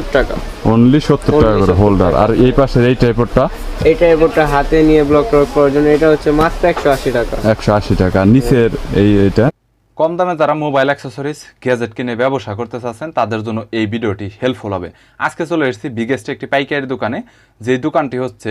সত্তর টাকা। অনলি সত্তর টাকা করে হোল্ডার আর এই পাশের এই টাইপটা এই টাইপটা হাতে নিয়ে ব্লক করার জন্য এটা হচ্ছে মাত্র একশো আশি টাকা। একশো আশি টাকা। নিচের এই এটা? কম দামে যারা মোবাইল অ্যাক্সেসরিজ গ্যাজেট কিনে ব্যবসা করতে চাচ্ছেন তাদের জন্য এই ভিডিওটি হেল্পফুল হবে। আজকে চলে এসেছি বিগেস্ট একটি পাইকারি দোকানে। যে দোকানটি হচ্ছে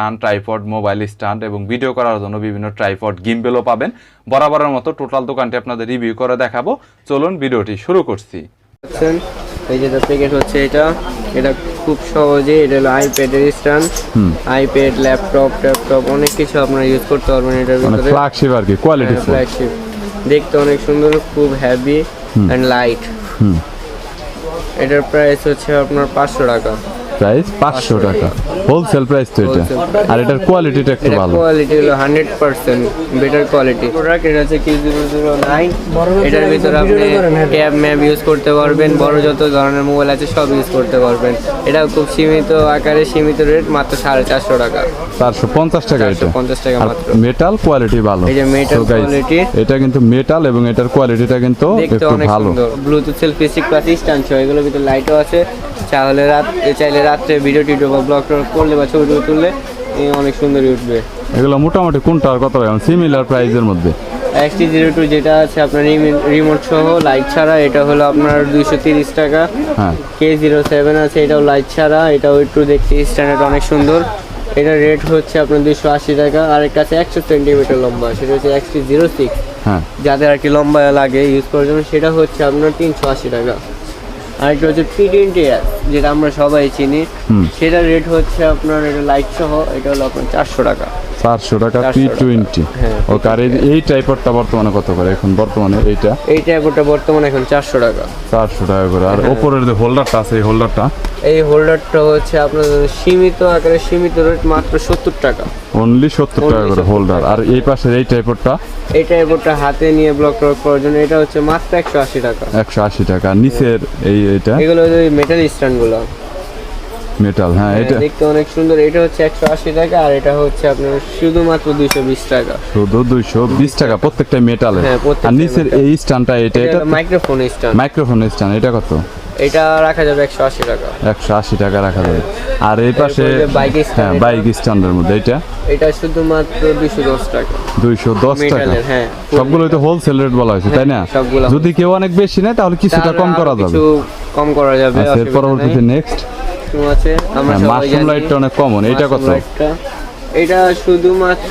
stand tripod mobile stand এবং ভিডিও করার জন্য বিভিন্ন ট্রাইপড গিম্বেলও পাবেন। বরাবরের মতো টোটাল দোকানটি আপনাদের রিভিউ করে দেখাবো। চলুন ভিডিওটি শুরু করছি। এই যে প্যাকেট হচ্ছে এটা। এটা খুব সহজে এটা হলো আইপ্যাডের স্ট্যান্ড আইপ্যাড ল্যাপটপ ট্যাপটপ অনেক কিছু আপনারা ইউজ করতে পারবেন এটার মানে ভিতরে। ফ্ল্যাগশিপ আর কি কোয়ালিটি ফ্ল্যাগশিপ দেখতে অনেক সুন্দর খুব হ্যাভি অ্যান্ড লাইট হুম। এটার প্রাইস হচ্ছে আপনার পাঁচশো টাকা। প্রাইস পাঁচশো টাকা। হোলসেল প্রাইস তো এটা। আর এটার কোয়ালিটিটা একটু ভালো। কোয়ালিটি হলো hundred percent better quality product এটা হচ্ছে কি জিরো জিরো নাইন এটার ভিতরে আপনি ট্যাব ম্যাপ ইউজ করতে পারবেন। বড় যত ধরনের মোবাইল আছে সব ইউজ করতে পারবেন। এটা খুব সীমিত আকারে সীমিত রেট মাত্র সাড়ে চারশো টাকা। চারশো পঞ্চাশ টাকা এটা। পঞ্চাশ টাকা মাত্র। মেটাল কোয়ালিটি ভালো। এই যে guys, quality। এটা কিন্তু মেটাল এবং এটার কোয়ালিটিটা কিন্তু একটু অনেক ভালো। সুন্দর। Bluetooth selfie stick plus stand এগুলোর ভিতরে লাইটও আছে। চাইলে রাত চাইলে রাত্রে ভিডিও টিডিও বা ব্লগ করলে বা ছবি টবি তুললে অনেক সুন্দরই উঠবে। এগুলো মোটামুটি কোনটা আর কত সিমিলার প্রাইসের মধ্যে। এক্সটি জিরো টু যেটা আছে আপনার রিমোট সহ লাইট ছাড়া এটা হলো আপনার দুইশো তিরিশ টাকা। হ্যাঁ। কে জিরো সেভেন আছে এটাও লাইট ছাড়া এটাও একটু দেখতে স্ট্যান্ডার্ড অনেক সুন্দর। এটার রেট হচ্ছে আপনার দুইশো আশি টাকা আর এর কাছে একশো সেন্টিমিটার লম্বা সেটা হচ্ছে এক্সটি জিরো সিক্স হ্যাঁ। যাদের আর কি লম্বা লাগে ইউজ করার জন্য সেটা হচ্ছে আপনার তিনশো আশি টাকা। আর একটা হচ্ছে পি টোয়েন্টি যেটা আমরা সবাই চিনি। সেটা সেটার রেট হচ্ছে আপনার এটা লাইট সহ এটা হলো আপনার চারশো টাকা। চারশো টাকা 400 পি টোয়েন্টি ওকে আর এই- টাইপেরটা বর্তমানে কত করে এখন? বর্তমানে এইটা? এই ট্যাবটা বর্তমানে এখন চারশো টাকা। চারশো টাকা করে। আর হ্যাঁ। ওপরের যে হোল্ডারটা আছে এই হোল্ডারটা এই হোল্ডারটা হচ্ছে আপনার সীমিত আকারে সীমিত রেট মাত্র সত্তর টাকা। অনলি সত্তর টাকা করে হোল্ডার আর এই পাশের এই টাইপেরটা এই টাইপটা হাতে নিয়ে ব্লক করার জন্য এটা হচ্ছে মাত্র একশো আশি টাকা। একশো আশি টাকা। নিচের এই এটা এগুলো মেটাল স্ট্যান্ডগুলো মেটাল হ্যাঁ এটা দেখতে অনেক সুন্দর। এটা হচ্ছে একশো আশি টাকা আর এটা হচ্ছে আপনার শুধুমাত্র দুইশো বিশ টাকা। শুধু দুইশো বিশ টাকা প্রত্যেকটা মেটালের হ্যাঁ, আর নিচের এই স্ট্যান্ডটা এটা এটা মাইক্রোফোন স্ট্যান্ড মাইক্রোফোন স্ট্যান্ড এটা কত? এটা রাখা যাবে একশো আশি টাকা। একশো আশি টাকা রাখা যাবে। আর এই পাশে হ্যাঁ এটা- বাইক স্ট্যান্ডের মধ্যে এটা এটা শুধুমাত্র দুইশো দশ টাকা। দুইশো দশ টাকা। হ্যাঁ সবগুলো তো হোলসেল রেট বলা হয়েছে তাই না? হ্যাঁ, যদি কেউ অনেক বেশি নেয় তাহলে কিছুটা কম করা যাবে। কিছু কম করা যাবে আচ্ছা এর পরবর্তীতে নেক্সট মাশরুম আছে। আমরা মাশরুম লাইটটা অনেক কমন এটা কত? এটা শুধুমাত্র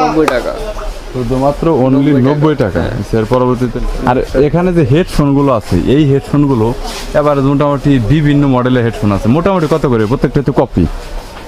নব্বই টাকা। শুধুমাত্র অনলি নব্বই টাকা। এর পরবর্তীতে আর এখানে যে হেডফোনগুলো আছে এই হেডফোনগুলো এবার মোটামুটি বিভিন্ন মডেলের হেডফোন আছে। মোটামুটি কত করে? প্রত্যেকটা তো কপি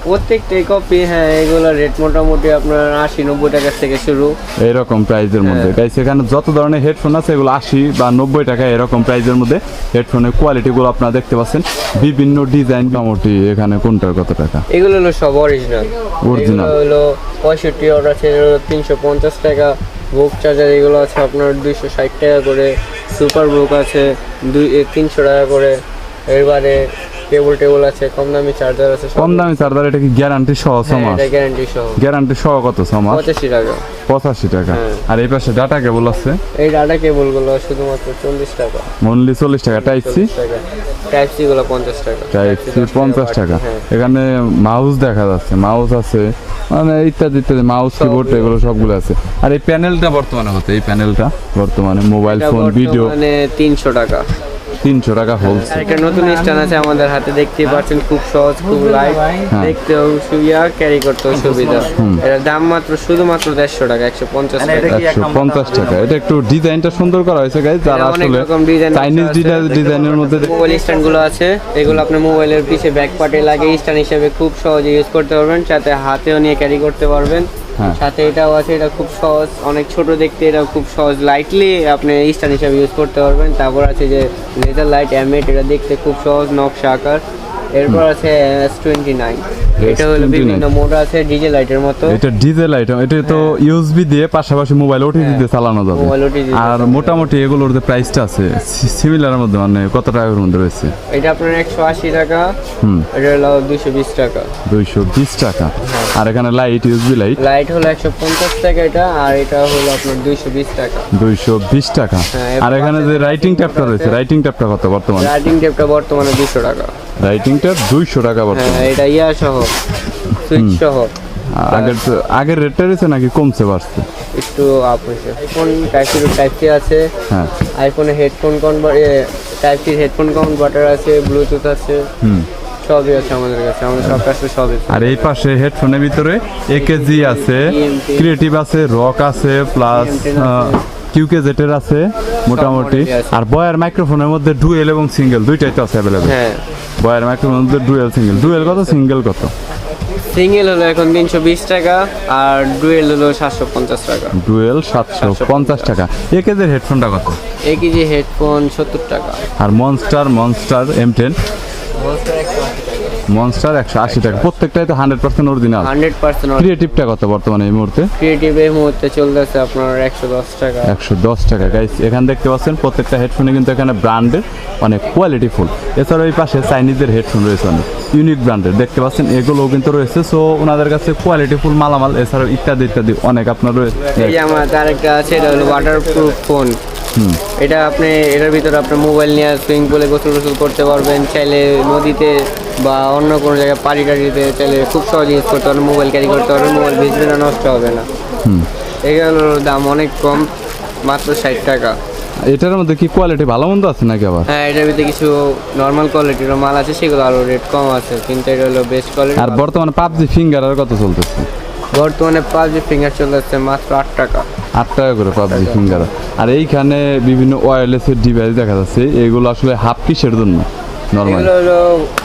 প্রত্যেকটাই কপি হ্যাঁ এগুলো রেট মোটামুটি আপনার আশি নব্বই টাকা থেকে শুরু। এইরকম প্রাইজের মধ্যে। হ্যাঁ। গাইস এখানে যত ধরনের হেডফোন আছে এগুলো আশি বা নব্বই টাকা এরকম প্রাইজের মধ্যে হেডফোনের কোয়ালিটিগুলো আপনারা দেখতে পাচ্ছেন। বিভিন্ন ডিজাইন মোটামুটি এখানে কোনটার কত টাকা? এগুলো হলো সব অরিজিনাল Original। হলো পঁয়ষট্টি অর্ডার আছে তিনশো পঞ্চাশ টাকা। বুক চার্জার এগুলো আছে আপনার দুইশো ষাট টাকা করে। সুপার বুক আছে দুই তিনশো টাকা করে। এবারে টেবল টেবল আছে কম দামি চার্জার আছে কম দামি চার্জার এটা কি গ্যারান্টি সহ হ্যাঁ, এটা গ্যারান্টি সহ। গ্যারান্টি সহ কত ছমাস? পঁচাশি টাকা। পঁচাশি টাকা। হ্যাঁ। আর এই পাশে ডাটা কেবল আছে? এই ডাটা কেবলগুলো শুধুমাত্র চল্লিশ টাকা। অনলি চল্লিশ টাকা। টাইপ সি টাইপ সি গুলো পঞ্চাশ টাকা। টাইপ সি দশ পঞ্চাশ টাকা। এখানে মাউস দেখা যাচ্ছে। মাউস আছে মানে ইত্যাদি ইত্যাদি। মাউস কিবোর্ড এগুলো। সবগুলো আছে। আর এই প্যানেলটা বর্তমানে হচ্ছে এই প্যানেলটা বর্তমানে মোবাইল ফোন ভিডিও বর্তমানে তিনশো টাকা। তিনশো টাকা হোলসেল একটা নতুন স্ট্যান্ড আছে আমাদের হাতে দেখতেই পাচ্ছেন খুব সহজ খুব লাইট হ্যাঁ। দেখতেও সুবিধা ক্যারি করতেও সুবিধা। এটার দাম মাত্র শুধুমাত্র দেড়শো টাকা একশো পঞ্চাশ টাকা। একশো পঞ্চাশ টাকা। এটা একটু ডিজাইনটা সুন্দর করা হয়েছে গাইজ যারা আসলে চাইনিজ ডিজাইনের মধ্যে মোবাইল স্ট্যান্ডগুলো আছে এগুলো আপনার মোবাইলের পিছে ব্যাক পার্টে লাগে স্ট্যান্ড হিসেবে খুব সহজে ইউজ করতে পারবেন সাথে হাতেও নিয়ে ক্যারি করতে পারবেন। সাথে এটাও আছে, এটা খুব সহজ। অনেক ছোট দেখতে এটা খুব সহজ। লাইটলি আপনি স্টান হিসাবে ইউজ করতে পারবেন। তারপর আছে যে লেজার লাইট অ্যামেট এটা দেখতে খুব সহজ নকশা আকার। এরপর আছে এস টোয়েন্টি নাইন এটা হলো বিভিন্ন মোড আছে ডিজে লাইটের মতো। এটা ডিজেল আইটেম এটা তো ইউএসবি দিয়ে পাশাপাশি মোবাইল ওটিজি দিয়ে চালানো যাবে। আর মোটামুটি এগুলোর যে প্রাইসটা আছে সিমিলার মধ্যে মানে কত টাকার মধ্যে রয়েছে? এটা আপনার একশো আশি টাকা। হুম। এটা হলো দুশো বিশ টাকা। দুইশো বিশ টাকা। আর এখানে লাইট ইউএসবি লাইট লাইট হলো একশো পঞ্চাশ টাকা এটা আর এটা হলো আপনার দুইশো বিশ টাকা। দুইশো বিশ টাকা। হ্যাঁ, আর এখানে যে রাইটিং ট্যাবটা রয়েছে রাইটিং ট্যাবটা কত বর্তমানে? রাইটিং টেপটা বর্তমানে দুশো টাকা। রাইটিং ট্যাব দুইশো টাকা বর্তমানে। হ্যাঁ এটা ইয়া সহ সুইচ সহ। আগের আগের রেটটা রয়েছে নাকি কমছে বাড়ছে? একটু আপ হয়েছে। IPhone type C type C আছে। হ্যাঁ। আইফোনে headphone converter type C headphone converter আছে ব্লুটুথ আছে। হুম। সবই আছে আমাদের কাছে। আমাদের সব কাছে সবই আর এই পাশে হেডফোনের ভিতরে একেজি আছে ক্রিয়েটিভ আছে। রক আছে প্লাস কিউকে জেটের আছে। মোটামুটি। আর বয়ার মাইক্রোফোনের মধ্যে ডুয়েল এবং সিঙ্গেল দুইটাই তো আছে অ্যাভেলেবেল হ্যাঁ। বয়ার মাইক্রোফোনের মধ্যে ডুয়েল সিঙ্গেল ডুয়েল কত? সিঙ্গেল কত? সিঙ্গেল হলো এখন তিনশো বিশ টাকা আর ডুয়েল হলো সাতশো পঞ্চাশ টাকা। ডুয়েল সাতশো পঞ্চাশ টাকা। একেজের হেডফোনটা কত? এ কেজি হেডফোন সত্তর টাকা। আর Monster Monster M ten Monster একশো আশি টাকা। প্রত্যেকটাই তো hundred percent original hundred percent ক্রিয়েটিভটা কত বর্তমানে এই মুহূর্তে? ক্রিয়েটিভ এই মুহূর্তে চলতেছে আপনার একশো দশ টাকা। একশো দশ টাকা। গাইস এখানে দেখতে পাচ্ছেন প্রত্যেকটা হেডফোনে কিন্তু এখানে ব্র্যান্ডের অনেক কোয়ালিটি ফুল এছাড়াও এই পাশে চাইনিজের হেডফোন রয়েছে অনেক ইউনিক ব্র্যান্ডের দেখতে পাচ্ছেন এগুলোও কিন্তু রয়েছে। সো ওনাদের কাছে কোয়ালিটি ফুল মালামাল এছাড়াও ইত্যাদি ইত্যাদি অনেক আপনার রয়েছে। এই আমার আরেকটা আছে এটা হলো ওয়াটার প্রুফ ফোন এটা আপনি এটার ভিতরে আপনি মোবাইল নিয়ে সুইমিং পুলে গোসল গোসল করতে পারবেন চাইলে নদীতে বা অন্য কোনো জায়গায় পাড়ি টাড়িতে চাইলে খুব সহজে ইউজ করতে পারবেন মোবাইল ক্যারি করতে পারবেন মোবাইল ভিজবে না নষ্ট হবে না। এগুলোর দাম অনেক কম মাত্র ষাট টাকা। এটার মধ্যে কি কোয়ালিটি ভালো মন্দ আছে নাকি আবার? হ্যাঁ এটার ভিতরে কিছু নর্মাল কোয়ালিটির মাল আছে সেগুলো আরও রেট কম আছে কিন্তু এটা হলো বেস্ট কোয়ালিটি আর বর্তমানে পাবজি ফিঙ্গার আর কত চলতেছে? বর্তমানে পাঁচ ফিঙ্গার চলতেছে মাত্র আট টাকা। আট টাকা করে পাবজি ফিঙ্গার আর এইখানে বিভিন্ন ওয়্যারলেসের ডিভাইস দেখা যাচ্ছে এগুলো আসলে হাফ কিসের জন্য? নর্মাল হলো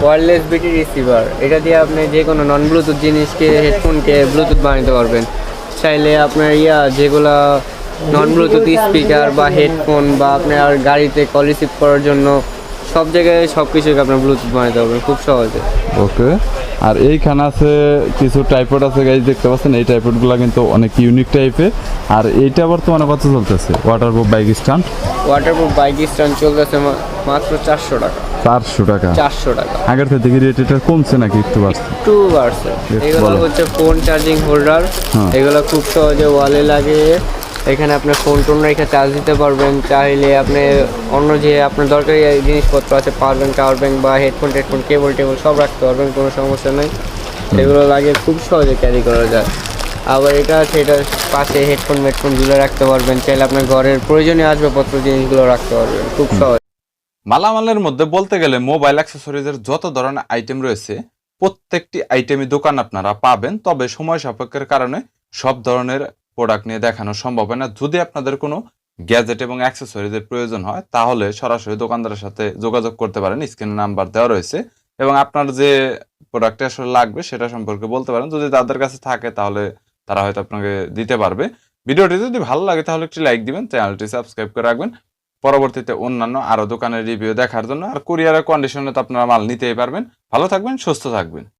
ওয়্যারলেস বিটি রিসিভার এটা দিয়ে আপনি যে কোনো নন ব্লুটুথ জিনিসকে হেডফোনকে ব্লুটুথ বানাতে পারবেন। চাইলে আপনার ইয়া যেগুলা নন ব্লুটুথ স্পিকার বা হেডফোন বা আপনার গাড়িতে কল রিসিভ করার জন্য সব জায়গায় সব কিছুকে আপনার ব্লুটুথ বানাতে পারবেন খুব সহজে। ওকে আর এইখানে আছে কিছু টাইপড আছে গাইজ দেখতে পাচ্ছেন? এই টাইপডগুলো কিন্তু অনেক ইউনিক টাইপের আর এইটা বর্তমানে কত চলতেছে? Waterproof bike stand waterproof bike stand চলতেছে মাত্র চারশো টাকা। চারশো টাকা? চারশো টাকা। আগের থেকে রেট এটা কমছে নাকি একটু বাড়ছে? টু বাড়ছে। এগুলো হচ্ছে ফোন চার্জিং হোল্ডার। এগুলো খুব সহজে ওয়ালে লাগে এখানে আপনি ফোন টোন রেখে চার্জ দিতে পারবেন। চাইলে আপনি অন্য যে আপনার দরকারি জিনিসপত্র আছে পাওয়ার ব্যাংক পাওয়ার ব্যাঙ্ক বা হেডফোন টেডফোন কেবল টেবল সব রাখতে পারবেন কোনো সমস্যা নেই। এগুলো লাগে খুব সহজে ক্যারি করা যায়। আবার এটা আছে এটার পাশে হেডফোন মেডফোন ঝুলে রাখতে পারবেন। চাইলে আপনার ঘরের প্রয়োজনীয় আসবাবপত্র জিনিসগুলো রাখতে পারবেন খুব সহজ। মালামালের মধ্যে বলতে গেলে মোবাইল অ্যাক্সেসরিজের যত ধরনের আইটেম রয়েছে প্রত্যেকটি আইটেমই দোকান আপনারা পাবেন। তবে সময় সাপেক্ষের কারণে সব ধরনের প্রোডাক্ট নিয়ে দেখানো সম্ভব হয় না। যদি আপনাদের কোনো গ্যাজেট এবং অ্যাক্সেসরিজের প্রয়োজন হয়, তাহলে সরাসরি দোকানদারের সাথে যোগাযোগ করতে পারেন। স্ক্রিনে নাম্বার দেওয়া রয়েছে। এবং আপনার যে প্রোডাক্টটা আসলে লাগবে, সেটা সম্পর্কে বলতে পারেন। যদি তাদের কাছে থাকে, তাহলে তারা হয়তো আপনাকে দিতে পারবে। ভিডিওটি যদি ভালো লাগে, তাহলে একটি লাইক দিবেন, চ্যানেলটি সাবস্ক্রাইব করে রাখবেন। পরবর্তীতে অন্যান্য আরও দোকানের রিভিউ দেখার জন্য। আর কুরিয়ারের কন্ডিশনে তো আপনারা মাল নিতেই পারবেন। ভালো থাকবেন, সুস্থ থাকবেন।